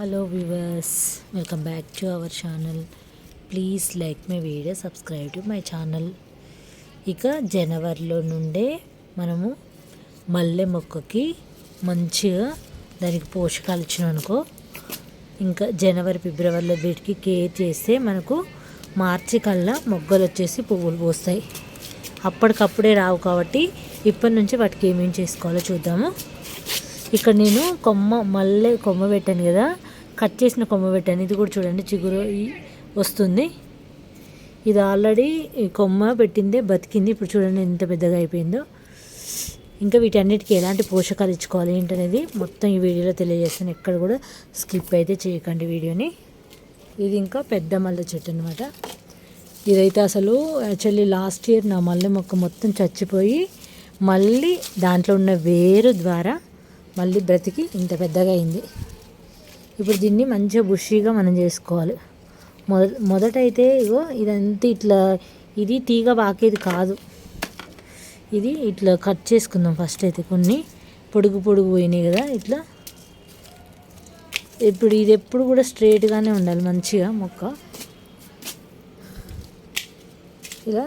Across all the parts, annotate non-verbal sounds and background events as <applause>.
Hello viewers welcome back to our channel please like my video subscribe to my channel ఇక జనవరిలో నుండే మనము మల్లె మొక్కకి మంచిగా దానికి పోషకాలు ఇచ్చిననుకో ఇంకా జనవరి ఫిబ్రవరిలో వీటికి కేర్ చేస్తే మనకు మార్చి కల్లా మొగ్గలు వచ్చేసి పువ్వులు పోస్తాయి. అప్పటికప్పుడే రావు కాబట్టి ఇప్పటి నుంచి వాటికి ఏమేం చేసుకోవాలో చూద్దాము. ఇక్కడ నేను కొమ్మ మల్లె కొమ్మ పెట్టాను కదా. కట్ చేసిన కొమ్మ పెట్టాను. ఇది కూడా చూడండి చిగురు వస్తుంది. ఇది ఆల్రెడీ ఈ కొమ్మ పెట్టిందే బతికింది. ఇప్పుడు చూడండి ఎంత పెద్దగా అయిపోయిందో. ఇంకా వీటన్నిటికీ ఎలాంటి పోషకాలు ఇచ్చుకోవాలి ఏంటనేది మొత్తం ఈ వీడియోలో తెలియజేస్తాను. ఎక్కడ కూడా స్కిప్ అయితే చేయకండి వీడియోని. ఇది ఇంకా పెద్ద మల్లె చెట్టు అనమాట ఇదైతే అసలు యాక్చువల్లీ లాస్ట్ ఇయర్ నా మల్లె మొక్క మొత్తం చచ్చిపోయి మళ్ళీ దాంట్లో ఉన్న వేరు ద్వారా మళ్ళీ బ్రతికి ఇంత పెద్దగా అయింది. ఇప్పుడు దీన్ని మంచిగా బుషీగా మనం చేసుకోవాలి. మొద మొదట అయితే ఇగో ఇదంతా ఇట్లా ఇది తీగ బాకేది కాదు. ఇది ఇట్లా కట్ చేసుకుందాం ఫస్ట్ అయితే కొన్ని. పొడుగు పొడుగు పోయినాయి కదా ఇట్లా. ఇప్పుడు ఇది ఎప్పుడు కూడా స్ట్రైట్గానే ఉండాలి మంచిగా మొక్క. ఇలా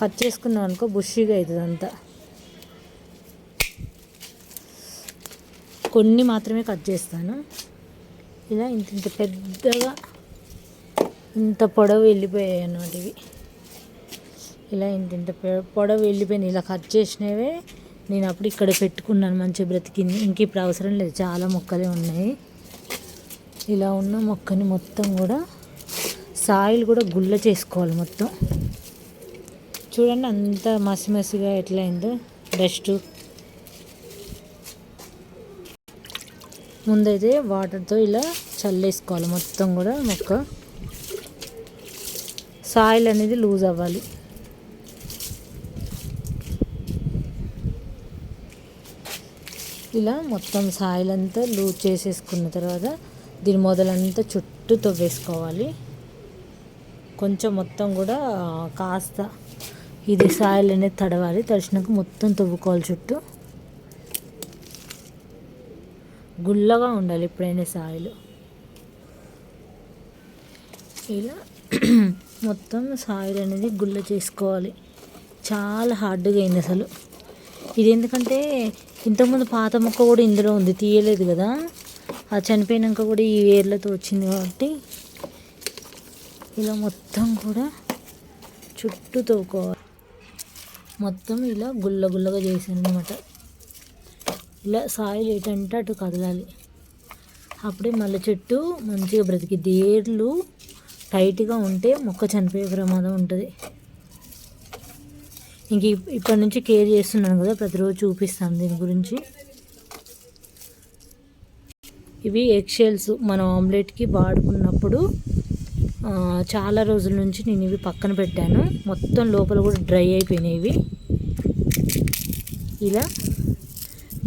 కట్ చేసుకున్నాం అనుకో బుషీగా అవుతుంది అంతా కొన్ని మాత్రమే కట్ చేస్తాను. ఇలా ఇంత ఇంత పెద్దగా ఇంత పొడవు వెళ్ళిపోయాయి అన్నమాట ఇవి. ఇలా ఇంత ఇంత పొడవు వెళ్ళిపోయినాయి ఇలా కట్ చేసినవే నేను అప్పుడు ఇక్కడ పెట్టుకున్నాను మంచిగా బ్రతికింది. ఇంక ఇప్పుడు అవసరం లేదు. చాలా మొక్కలే ఉన్నాయి. ఇలా ఉన్న మొక్కని మొత్తం కూడా సాయిల్ కూడా గుల్ల చేసుకోవాలి మొత్తం. చూడండి అంత మసి మసిగా ఎట్లయిందో. డస్ట్ ముందైతే వాటర్తో ఇలా చల్లేసుకోవాలి. మొత్తం కూడా మొక్క సాయిల్ అనేది లూజ్ అవ్వాలి. ఇలా మొత్తం సాయిల్ అంతా లూజ్ చేసేసుకున్న తర్వాత దీని మొదలంతా చుట్టూ తవ్వేసుకోవాలి. కొంచెం మొత్తం కూడా కాస్త ఇది సాయిల్ అనేది తడవాలి. తడిచినాక మొత్తం తవ్వుకోవాలి చుట్టూ. గుల్లగా ఉండాలి ఎప్పుడైనా సాయిలు. ఇలా <clears throat> మొత్తం సాయిల్ అనేది గుల్ల చేసుకోవాలి. చాలా హార్డ్గా అయింది అసలు. ఇది ఎందుకంటే ఇంతకుముందు పాత మొక్క కూడా ఇందులో ఉంది తీయలేదు కదా. అది చనిపోయినాక కూడా ఈ వేర్లతో వచ్చింది కాబట్టి ఇలా మొత్తం కూడా చుట్టూ తవ్వుకోవాలి. మొత్తం ఇలా గుల్ల గుల్లగా చేసాను అనమాట ఇలా సాయిల్ ఏంటంటే అటు కదలాలి. అప్పుడే మళ్ళీ చెట్టు మంచిగా బ్రతికి దేర్లు టైట్గా ఉంటే మొక్క చనిపోయే ప్రమాదం ఉంటుంది. ఇంక ఇప్పటి నుంచి కేర్ చేస్తున్నాను కదా ప్రతిరోజు చూపిస్తాను దీని గురించి. ఇవి ఎగ్షెల్స్ మనం ఆమ్లెట్కి వాడుకున్నప్పుడు చాలా రోజుల నుంచి నేను ఇవి పక్కన పెట్టాను. మొత్తం లోపల కూడా డ్రై అయిపోయినాయి ఇవి. ఇలా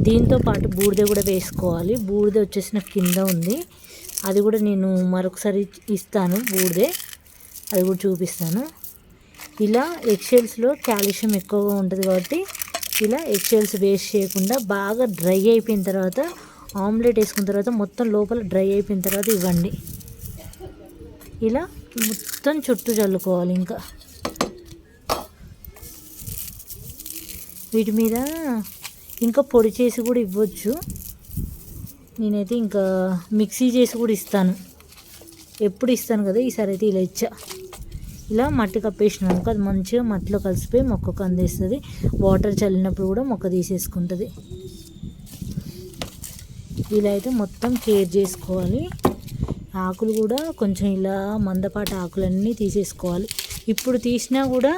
దీంతో పాటు బూడిద కూడా వేసుకోవాలి. బూడిద వచ్చేసి నాకు కింద ఉంది. అది కూడా నేను మరొకసారి ఇస్తాను బూడిదే. అది కూడా చూపిస్తాను. ఇలా ఎగ్షెల్స్లో కాల్షియం ఎక్కువగా ఉంటుంది కాబట్టి ఇలా ఎగ్షెల్స్ వేస్ట్ చేయకుండా బాగా డ్రై అయిపోయిన తర్వాత ఆమ్లెట్ వేసుకున్న తర్వాత మొత్తం లోపల డ్రై అయిపోయిన తర్వాత ఇవ్వండి. ఇలా మొత్తం చుట్టూ చల్లుకోవాలి ఇంకా. వీటి మీద ఇంకా పొడి చేసి కూడా ఇవ్వచ్చు. నేనైతే ఇంకా మిక్సీ చేసి కూడా ఇస్తాను. ఎప్పుడు ఇస్తాను కదా ఈసారి అయితే ఇలా ఇచ్చా. ఇలా మట్టి కప్పేసినాం అనుకో అది మంచిగా మట్టిలో కలిసిపోయి మొక్కకు అందిస్తుంది. వాటర్ చల్లినప్పుడు కూడా మొక్క తీసేసుకుంటుంది. ఇలా అయితే మొత్తం కేర్ చేసుకోవాలి. ఆకులు కూడా కొంచెం ఇలా మందపాటి ఆకులన్నీ తీసేసుకోవాలి. ఇప్పుడు తీసినా కూడా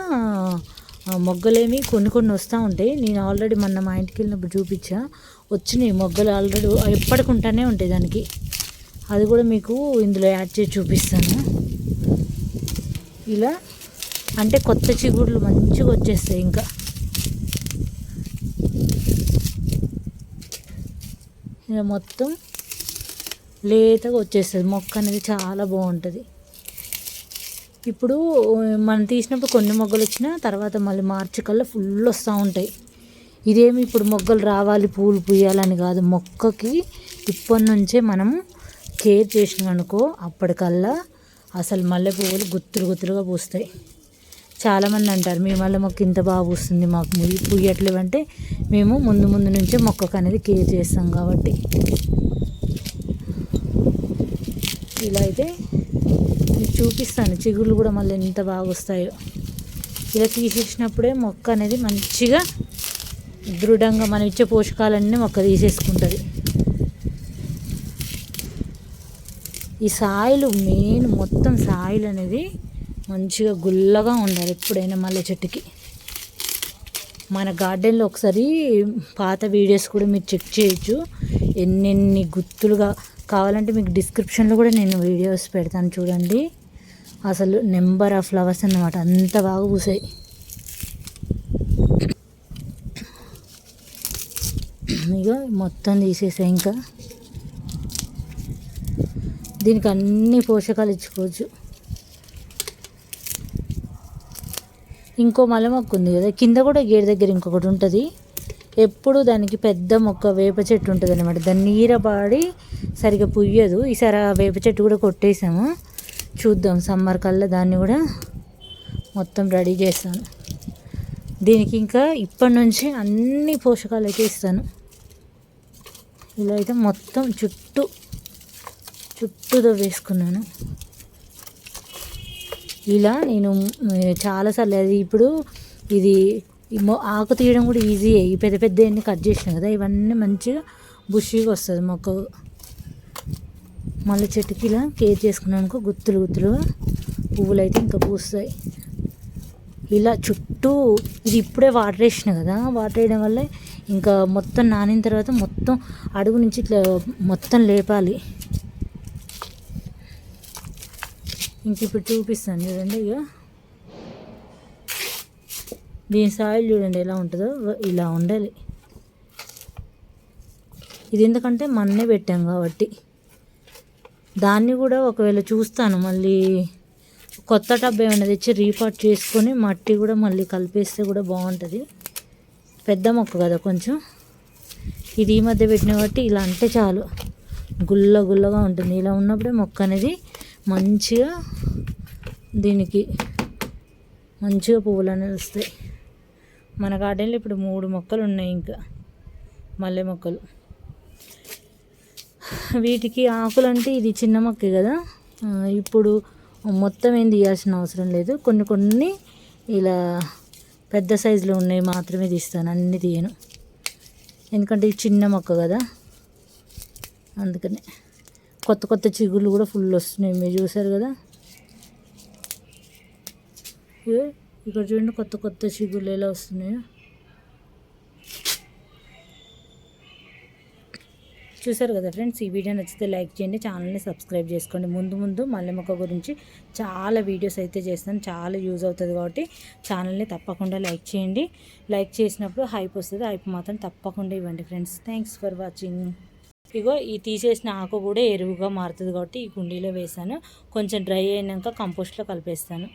మొగ్గలేమి కొన్ని కొన్ని వస్తూ ఉంటాయి. నేను ఆల్రెడీ మొన్న మా ఇంటికి వెళ్ళినప్పుడు చూపించా. వచ్చినాయి మొగ్గలు ఆల్రెడీ ఎప్పటికుంటానే ఉంటాయి దానికి. అది కూడా మీకు ఇందులో యాడ్ చేసి చూపిస్తాను. ఇలా అంటే కొత్త చిగుళ్ళు మంచిగా వచ్చేస్తాయి ఇంకా. ఇలా మొత్తం లేతగా వచ్చేస్తుంది. మొక్క అనేది చాలా బాగుంటుంది. ఇప్పుడు మనం తీసినప్పుడు కొన్ని మొగ్గలు వచ్చినా తర్వాత మళ్ళీ మార్చి కల్లా ఫుల్ వస్తూ ఉంటాయి. ఇదేమి ఇప్పుడు మొగ్గలు రావాలి పూలు పూయాలని కాదు. మొక్కకి ఇప్పటి నుంచే మనం కేర్ చేసినాం అనుకో అప్పటికల్లా అసలు మల్లె పువ్వులు గుత్తులు గుత్తులుగా పూస్తాయి. చాలామంది అంటారు మీ మల్లె మొక్క ఇంత బాగా పూస్తుంది మాకు ముయ్యి పుయ్యట్లేవంటే మేము ముందు ముందు నుంచే మొక్కకు అనేది కేర్ చేస్తాం కాబట్టి. ఇలా అయితే మీకు చూపిస్తాను. చిగుళ్ళు కూడా మళ్ళీ ఎంత బాగా వస్తాయో. ఇలా తీసేసినప్పుడే మొక్క అనేది మంచిగా దృఢంగా మనం ఇచ్చే పోషకాలన్నీ మొక్క తీసేసుకుంటుంది. ఈ సాయిలు మెయిన్ మొత్తం సాయిల్ అనేది మంచిగా గుల్లగా ఉండాలి ఎప్పుడైనా మల్లె చెట్టుకి. మన గార్డెన్లో ఒకసారి పాత వీడియోస్ కూడా మీరు చెక్ చేయొచ్చు. ఎన్నెన్ని గుత్తులుగా కావాలంటే మీకు డిస్క్రిప్షన్లో కూడా నేను వీడియోస్ పెడతాను చూడండి. అసలు నెంబర్ ఆఫ్ ఫ్లవర్స్ అన్నమాట. అంత బాగా పూసాయి. ఇక మొత్తం తీసేసాయి ఇంకా. దీనికి అన్ని పోషకాలు ఇచ్చుకోవచ్చు. ఇంకో మల మొక్క ఉంది కదా కింద కూడా గేట్ దగ్గర ఇంకొకటి ఉంటుంది. ఎప్పుడు దానికి పెద్ద మొక్క వేప చెట్టు ఉంటుంది అనమాట దాన్ని నీరబాడి సరిగా పుయ్యదు. ఈసారి ఆ వేప చెట్టు కూడా కొట్టేసాము. చూద్దాం. సమ్మర్ కల్లా దాన్ని కూడా మొత్తం రెడీ చేస్తాను. దీనికి ఇంకా ఇప్పటి నుంచి అన్ని పోషకాలు అయితే ఇస్తాను. ఇలా అయితే మొత్తం చుట్టూ చుట్టూ వేసుకున్నాను. ఇలా నేను చాలాసార్లు అది ఇప్పుడు ఇది ఆకు తీయడం కూడా ఈజీ ఈ పెద్ద పెద్ద అన్ని కట్ చేసినాం కదా ఇవన్నీ మంచిగా బుషిగా వస్తుంది మొక్క మళ్ళీ చెట్టుకి ఇలా కేర్ చేసుకున్నానుకో గుత్తులు గుత్తులుగా పువ్వులు అయితే ఇంకా పూస్తాయి. ఇలా చుట్టూ ఇది ఇప్పుడే వాటర్ వేసిన కదా వాటర్ వేయడం వల్ల ఇంకా మొత్తం నానిన తర్వాత మొత్తం అడుగు నుంచి ఇట్లా మొత్తం లేపాలి. ఇంక ఇప్పుడు చూపిస్తాను చూడండి ఇక దీని సాయిల్ చూడండి ఎలా ఉంటుందో ఇలా ఉండాలి. ఇది ఎందుకంటే మన్నే పెట్టాం కాబట్టి. దాన్ని కూడా ఒకవేళ చూస్తాను మళ్ళీ కొత్త టబ్ ఏమైనా తెచ్చి రీపాట్ చేసుకొని మట్టి కూడా మళ్ళీ కలిపేస్తే కూడా బాగుంటుంది. పెద్ద మొక్క కదా కొంచెం. ఇది ఈ మధ్య పెట్టిన బట్టి ఇలా అంటే చాలు. గుల్ల గుల్లగా ఉంటుంది. ఇలా ఉన్నప్పుడే మొక్క అనేది మంచిగా దీనికి మంచిగా పువ్వులు అనేది వస్తాయి. మన గార్డెన్లో ఇప్పుడు మూడు మొక్కలు ఉన్నాయి ఇంకా. మల్లె మొక్కలు. వీటికి ఆకులు అంటే ఇది చిన్న మొక్కే కదా. ఇప్పుడు మొత్తం ఏం తీయాల్సిన అవసరం లేదు. కొన్ని కొన్ని ఇలా పెద్ద సైజులో ఉన్నాయి మాత్రమే తీస్తాను. అన్ని తీయను. ఎందుకంటే ఇది చిన్న మొక్క కదా. అందుకనే కొత్త కొత్త చిగుళ్ళు కూడా ఫుల్ వస్తున్నాయి. మీరు చూసారు కదా. ఇక్కడ చూడండి కొత్త కొత్త చిగుళ్ళు ఎలా వస్తున్నాయో. చూసారు కదా ఫ్రెండ్స్ ఈ వీడియో నచ్చితే లైక్ చేయండి ఛానల్ని సబ్స్క్రైబ్ చేసుకోండి. ముందు ముందు మల్లె మొక్క గురించి చాలా వీడియోస్ అయితే చేస్తాను. చాలా యూజ్ అవుతుంది కాబట్టి ఛానల్ని తప్పకుండా లైక్ చేయండి. లైక్ చేసినప్పుడు హైప్ వస్తుంది. హైప్ మాత్రం తప్పకుండా ఇవ్వండి ఫ్రెండ్స్. థ్యాంక్స్ ఫర్ వాచింగ్ ఇగో ఈ తీసేసిన ఆకు కూడా ఎరువుగా మారుతుంది కాబట్టి ఈ కుండీలో వేసాను కొంచెం డ్రై అయినాక కంపోస్ట్లో కలిపేస్తాను.